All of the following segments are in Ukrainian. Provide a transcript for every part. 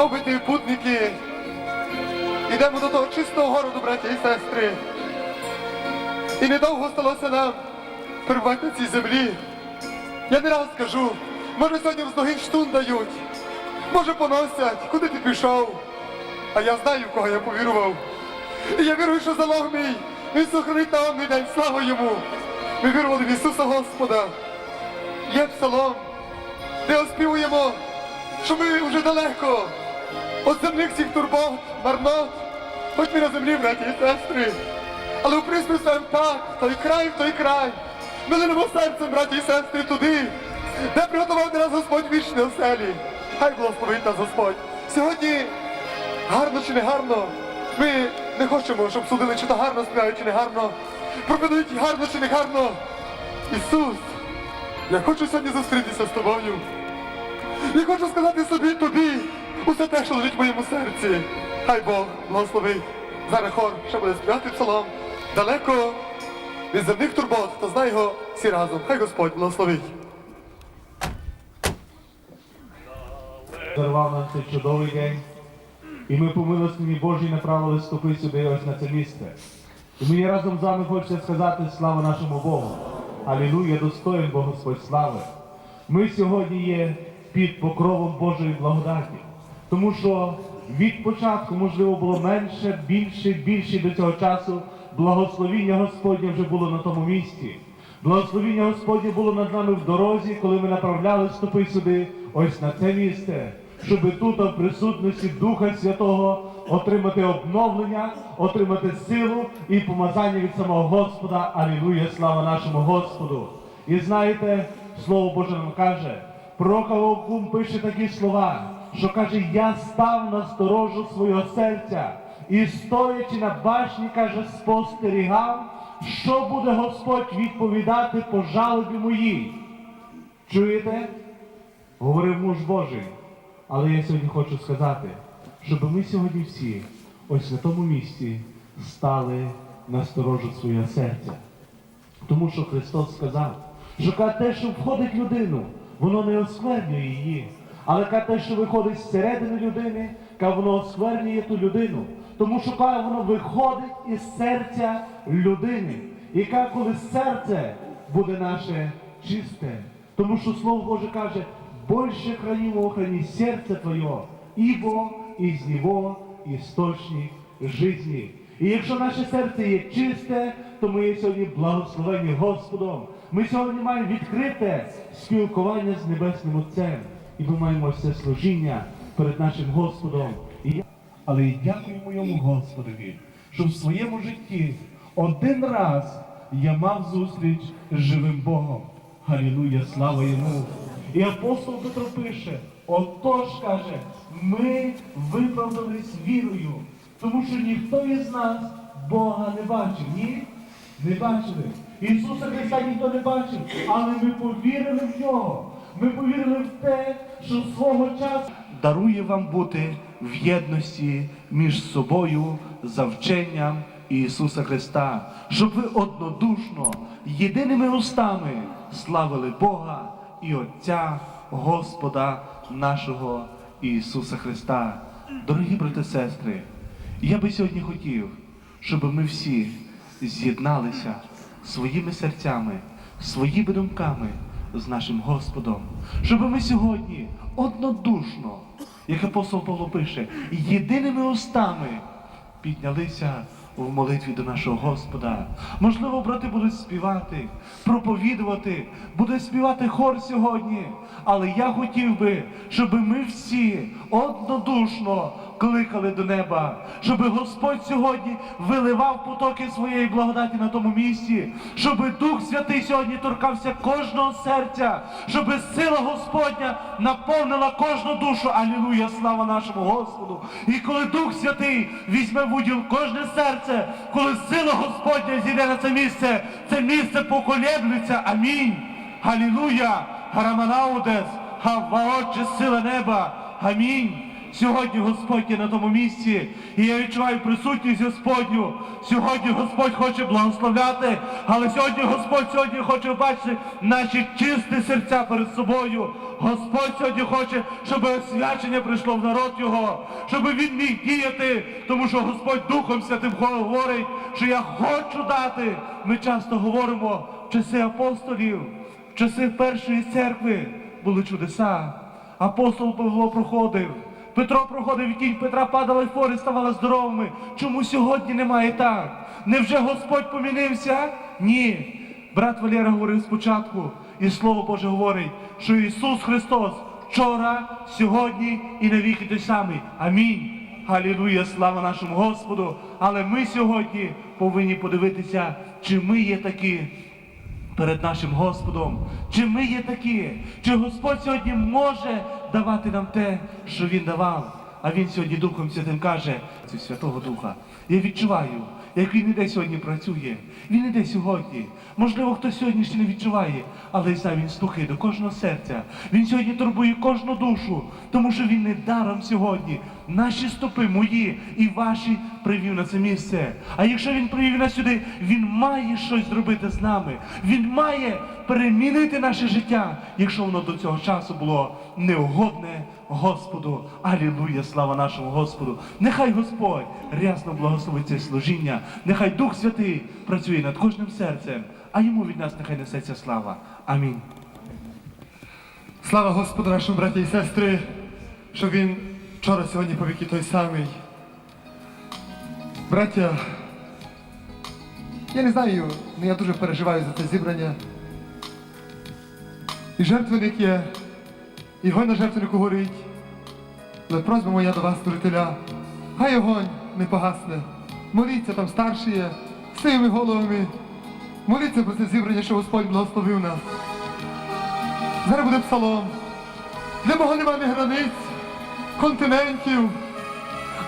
Ми, мов путники, йдемо до того чистого городу, браті і сестри. І недовго сталося нам перебувати на цій землі. Я не раз кажу, може сьогодні в ноги штун дають, може поносять, куди ти пішов. А я знаю, в кого я повірував. І я вірую, що залог мій, він сохранить на мій день, слава йому. Ми вірували в Ісуса Господа. Є псалом, де оспівуємо, що ми вже далеко від земних всіх турбот, марнот, хоч ми на землі, браті і сестри. Але у приспі стоїм так, той край, в той край. Ми линемо серцем, браті і сестри, туди, де приготував для нас Господь вічні оселі. Хай благословить нас Господь. Сьогодні гарно чи не гарно. Ми не хочемо, щоб судили, чи то гарно співають, чи не гарно. Проповідують гарно чи не гарно. Ісус, я хочу сьогодні зустрітися з тобою. Я хочу сказати собі тобі усе те, що лежить в моєму серці. Хай Бог благословить. Зараз хор ще буде співати псалом. Далеко від земних турбот, хто знає його всі разом. Хай Господь благословить. дарував нам цей чудовий день. І ми по милостині Божій направили стопи сюди ось на це місце. І мені разом з вами хочеться сказати слава нашому Богу. Алілуя, достоїн Бог Господь слави. Ми сьогодні є під покровом Божої благодаті. Тому що від початку, можливо, було менше, більше, більше до цього часу благословіння Господнє вже було на тому місці. Благословіння Господнє було над нами в дорозі, коли ми направляли стопи сюди, ось на це місце, щоб тут, в присутності Духа Святого, отримати обновлення, отримати силу і помазання від самого Господа. Алілуя, слава нашому Господу! І знаєте, Слово Боже нам каже, пророк Авакум пише такі слова, що каже, я став на сторожу свого серця і стоячи на башні, каже, спостерігав, що буде Господь відповідати по жалобі моїй. Чуєте? Говорив муж Божий. Але я сьогодні хочу сказати, щоб ми сьогодні всі ось на тому місці стали на сторожу свого серця. Тому що Христос сказав, що те, що входить в людину, воно не осквернює її. Але те, що виходить зсередини людини, каже, воно осквернює ту людину. Тому що воно виходить із серця людини. Каже, коли серце буде наше чисте, тому що Слово Боже каже, більше хранимо охрані серце Твоє, ібо із нього істочник житті. І якщо наше серце є чисте, то ми є сьогодні благословені Господом. Ми сьогодні маємо відкрите спілкування з Небесним Отцем. І ми маємо це служіння перед нашим Господом. Але і дякуємо йому Господові, що в своєму житті один раз я мав зустріч з живим Богом. Халілуя, слава йому! І апостол Петро пише: отож каже, ми виправдались вірою, тому що ніхто із нас Бога не бачив. Ні? Не бачили. Ісуса Христа ніхто не бачив, але ми повірили в нього. Ми повірили в те, що свого часу дарує вам бути в єдності між собою за вченням Ісуса Христа, щоб ви однодушно, єдиними устами славили Бога і Отця Господа нашого Ісуса Христа. Дорогі брати сестри, я би сьогодні хотів, щоб ми всі з'єдналися своїми серцями, своїми думками з нашим Господом, щоб ми сьогодні однодушно, як апостол Павло пише, єдиними устами піднялися в молитві до нашого Господа. Можливо, брати будуть співати, проповідувати, буде співати хор сьогодні. Але я хотів би, щоб ми всі однодушно кликали до неба, щоб Господь сьогодні виливав потоки своєї благодаті на тому місці, щоб Дух Святий сьогодні торкався кожного серця, щоб сила Господня наповнила кожну душу. Алілуя, слава нашому Господу! І коли Дух Святий візьме в уділ кожне серце, коли сила Господня зійде на це місце, це місце поколеблюється. Амінь. Галілуя! Гараманаудес, Гаваотче, сила неба. Амінь. Сьогодні Господь є на тому місці, і я відчуваю присутність Господню. Сьогодні Господь хоче благословляти, але сьогодні Господь сьогодні хоче бачити наші чисті серця перед собою. Господь сьогодні хоче, щоб освячення прийшло в народ його, щоб він міг діяти, тому що Господь Духом Святим говорить, що я хочу дати. Ми часто говоримо в часи апостолів, в часи першої церкви були чудеса. Апостол Павло проходив. Петро проходив тінь Петра падала і хворі ставали здоровими. Чому сьогодні немає так? Невже Господь помінився? Ні. Брат Валера говорив спочатку, і Слово Боже говорить, що Ісус Христос вчора, сьогодні і навіки той самий. Амінь. Халілуя, слава нашому Господу. Але ми сьогодні повинні подивитися, чи ми є такі перед нашим Господом. Чи ми є такі? Чи Господь сьогодні може давати нам те, що Він давав? А Він сьогодні Духом Святим каже, Святого Духа. Я відчуваю, як він іде сьогодні працює. Він іде сьогодні. Можливо, хтось сьогодні ще не відчуває, але я знаю, він стукає до кожного серця. Він сьогодні турбує кожну душу, тому що він не даром сьогодні. Наші стопи, мої і ваші привів на це місце. А якщо він привів нас сюди, він має щось зробити з нами. Він має перемінити наше життя, якщо воно до цього часу було неугодне Господу. Алілуя, слава нашому Господу. Нехай Господь рясно благословить це служіння. Нехай Дух Святий працює над кожним серцем, а йому від нас нехай несеться слава. Амінь. Слава Господу нашому браті і сестри, що він вчора, сьогодні по віки той самий. Браття, я не знаю, але я дуже переживаю за це зібрання. І жертвенник є, і на жертвеннику горить. Але просьба моя до вас, служителя, хай огонь не погасне. Моліться там старші є, з своїми головами. Моліться про це зібрання, що Господь благословив нас. Зараз буде псалом. Для Бога нема ні границь, континентів.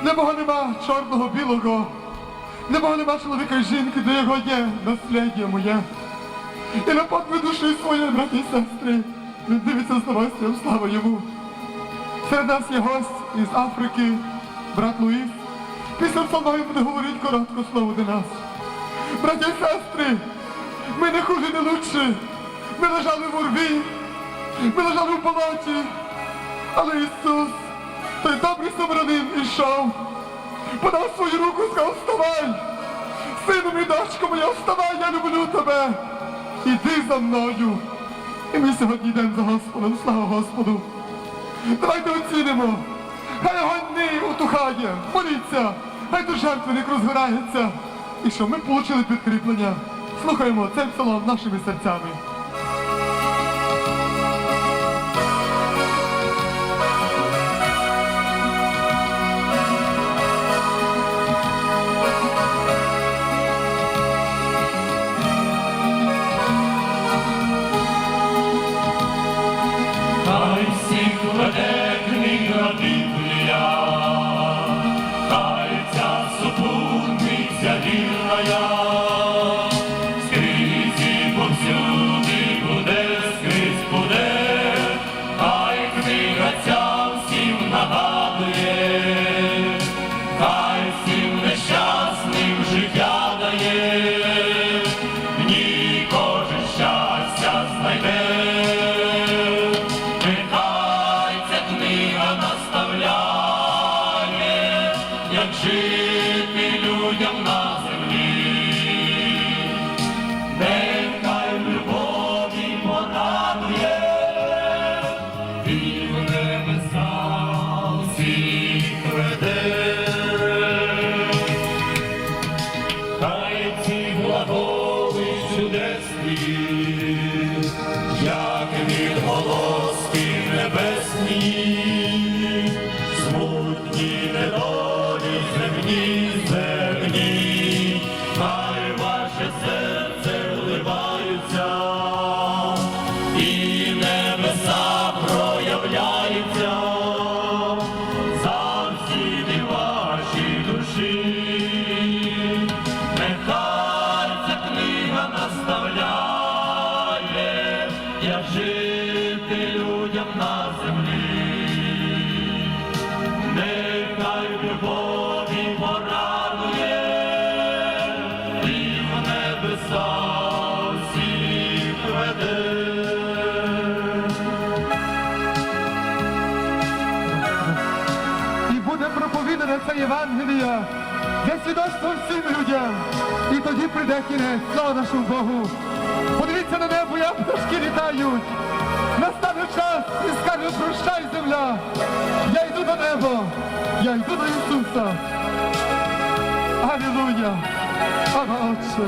Для Бога нема чорного білого. Для Бога нема чоловіка і жінки, де його є наслідя моє. І на подві душі своєї, браті і сестри, він дивиться з новостям, слава йому. Серед нас є гость із Африки, брат Луїс. Після псалмою буде говорити коротко слово до нас. Браті і сестри, ми не хуже, не лучше. Ми лежали в урві, ми лежали в палаті, але Ісус, той добрий самарянин, ішов, подав свою руку, сказав, вставай, сину мій, дочко моя, вставай, я люблю тебе. Іди за мною. І ми сьогодні йдемо за Господом, слава Господу. Давайте оцінимо. Хай огонь не утухає, моліться, хай до жертвенник розгорається. І що ми отримали підкріплення. Слухаємо цей псалом нашими серцями. Тоді кінець, слава нашому Богу. Подивіться на небо, як пташки літають. Настане час і скаже, прощай, земля. Я йду до неба, я йду до Ісуса. Алілуя! Ава Отче!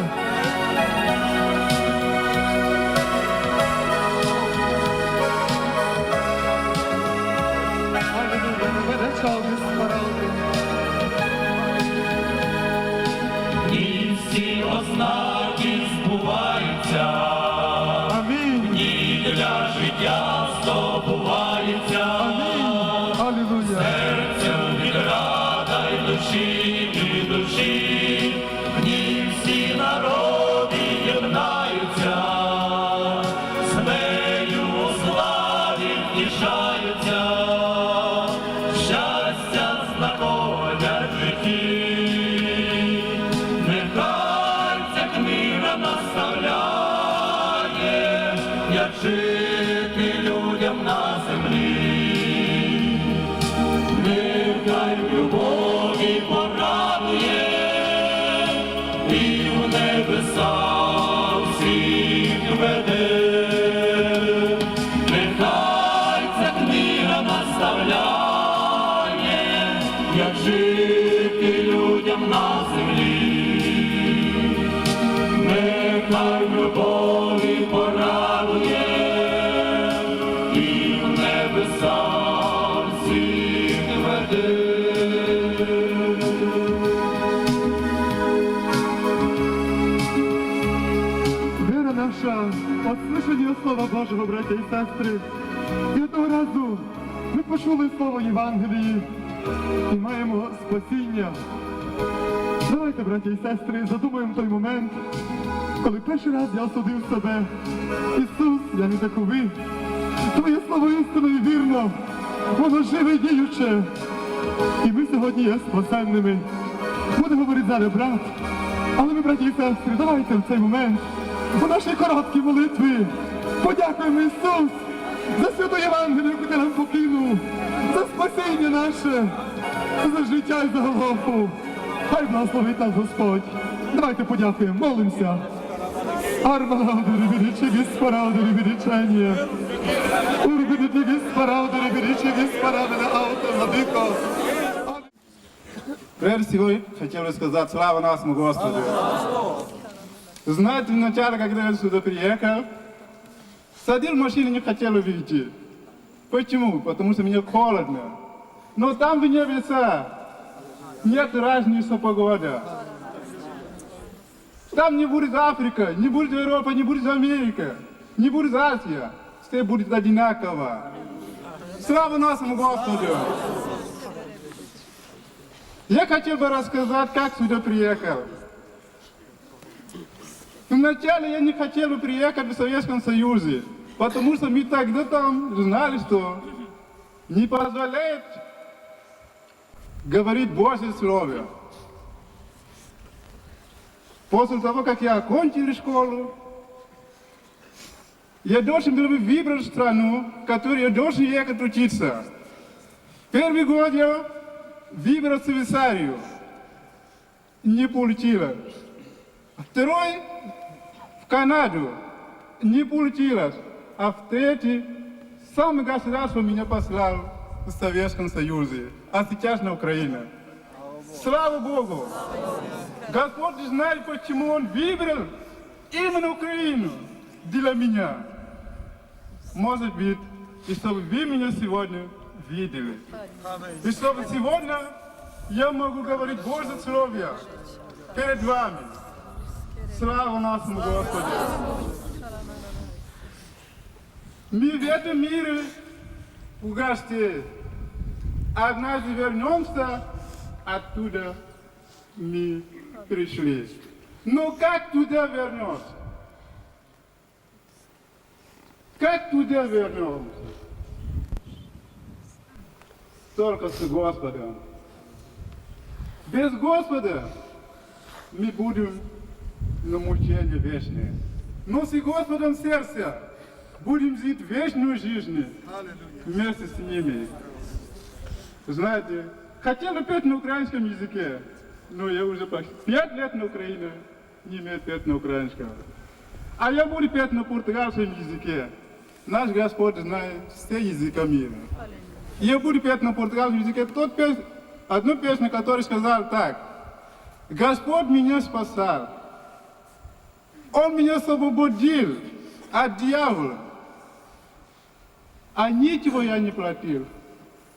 Віра наша, ослышання Слова Божого, браття і сестри. І одного разу ми почули слово Євангелії і маємо спасіння. Давайте, браття і сестри, задумаємо той момент, коли перший раз я осудив себе. Ісус, я не так ви. Твоє слово істинно і вірно, воно живе і діюче. І ми сьогодні є спасенними. Буде говорити зараз брат. Але ми, браті і сестри, давайте в цей момент у нашій короткій молитві подякуємо Ісус за святу Євангелію, яку нам покинув, за спасіння наше, за життя і за голову. Хай благословить нас Господь. Давайте подякуємо, молимося. Армаладери величі гіспарадери величання. Урбидити гіспарадери величі гіспарадери ауто владико. Прежде всего, хотел бы сказать слава нашему Господу. Знаете, вначале, когда я сюда приехал, садил машину, не хотел выйти. Почему? Потому что мне холодно. Но там в небеса нет разницы погода. Там не будет Африка, не будет Европа, не будет Америка, не будет Азия. Все будет одинаково. Слава нашему Господу! Я хотел бы рассказать, как сюда приехал. Вначале я не хотел бы приехать в Советском Союзе, потому что мы тогда там знали, что не позволяет говорить Божье Слово. После того, как я окончил школу, я должен был бы выбрать страну, в которую я должен ехать учиться. Первый год я выбрал Швейцарию. Не получилось. Второй Канаду. Не получилось. А в третий сам государство меня послал в Советском Союзе. А сейчас на Украине. Слава Богу! Господь знает, почему Он выбрал именно Украину для меня. Может быть, и чтобы вы меня сегодня видели. И чтобы сегодня я могу говорить Божье Слово перед вами. Слава нашему Господу. Мы в этом мире гости. Однажды вернемся, оттуда мы пришли. Но как туда вернемся? Как туда вернемся? Только с Господом. Без Господа мы будем на мучении вечное. Но с Господом сердце будем жить вечную жизнь вместе с ними. Знаете, хотел петь на украинском языке, но я уже почти пять лет на Украине не имею петь на украинском. А я буду петь на португальском языке. Наш Господь знает все языка мира. Я буду петь на португальском языке тот пес... одну песню, которая сказал так. Господь меня спасал. Он меня освободил от дьявола. А ничего я не платил.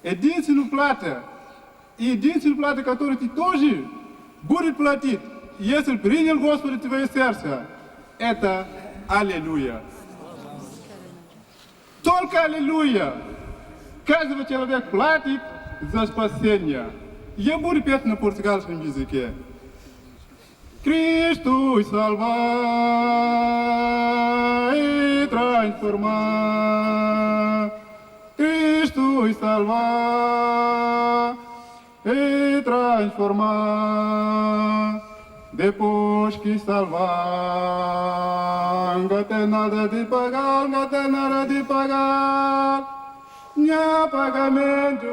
Единственную плату, и единственную плату, которую ты тоже будешь платить, если принял Господа твое сердце, это Аллилуйя. Только Аллилуйя. Каждый человек платит за спасение. Я буду петь на португальском языке. Cristo salva e transforma. Cristo salva e transforma. Depois que salvar, não tem nada de pagar, não tem nada de pagar. Nha pagamento.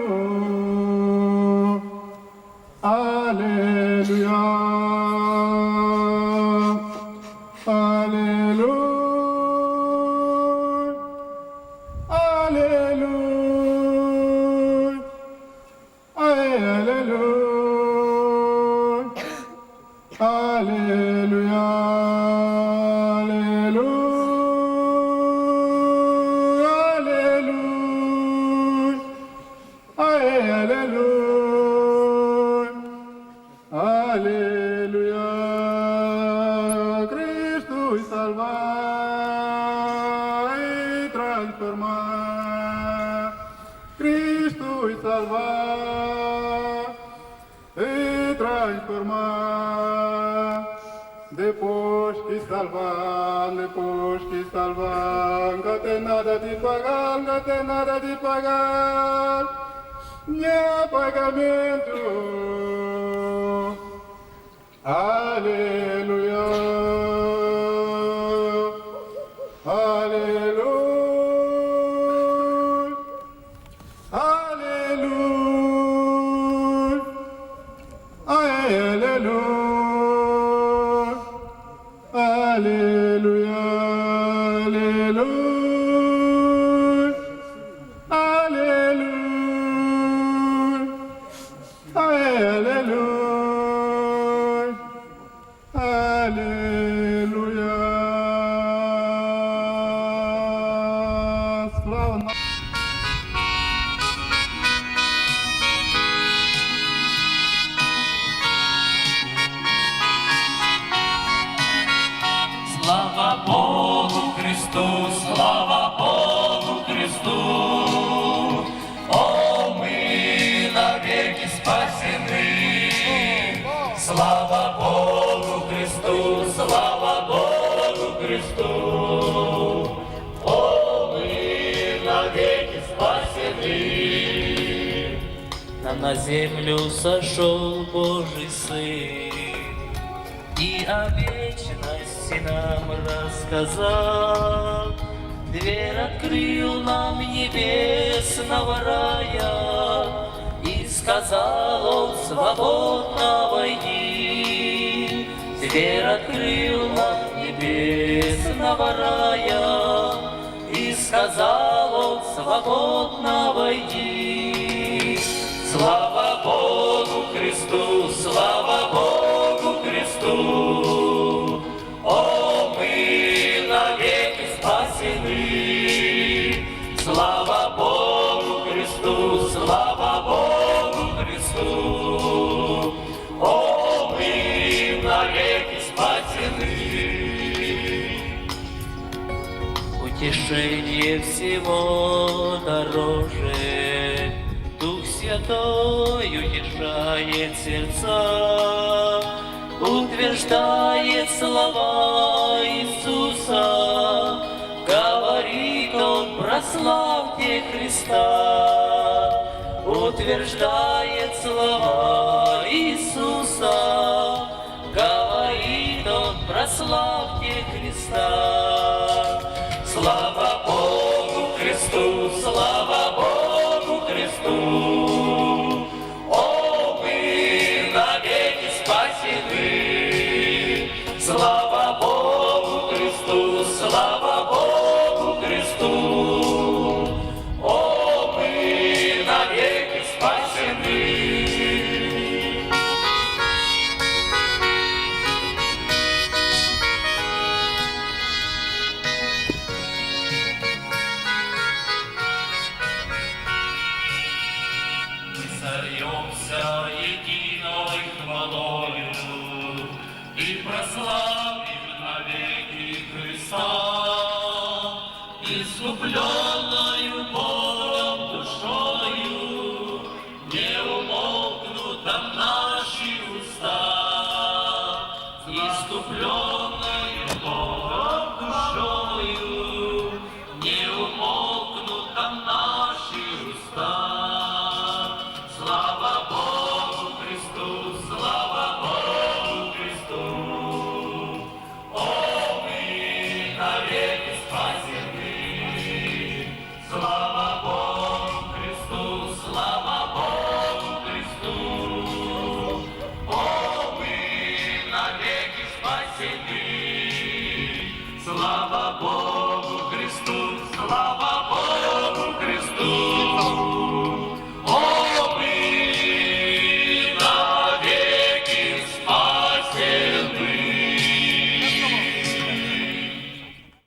Aleluya. Aleluya. Aleluya. Aleluya. Aleluya. Hallelujah. Aleluia. Cristo salvar e transformar. Cristo salvar e transformar. Depois que salvar, depois que salvar, não tem nada de pagar, não tem nada de pagar. Minha pagamento. Alléluia. Alléluia. Alléluia. Alléluia. Христу, о, мы навеки спасены. На землю сошел Божий Сын, И о вечности нам рассказал. Дверь открыл нам небесного рая, И сказал он свободно войди. Дверь открыл нам небесного рая, И сказал он свободно войди. Слава Богу Христу, слава Богу Христу, Утешение всего дороже, Дух Святой утешает сердца, Утверждает слова Иисуса, Говорит Он, прославьте Христа, Утверждает слова Иисуса, Говорит Он, прославьте Христа. Искупленную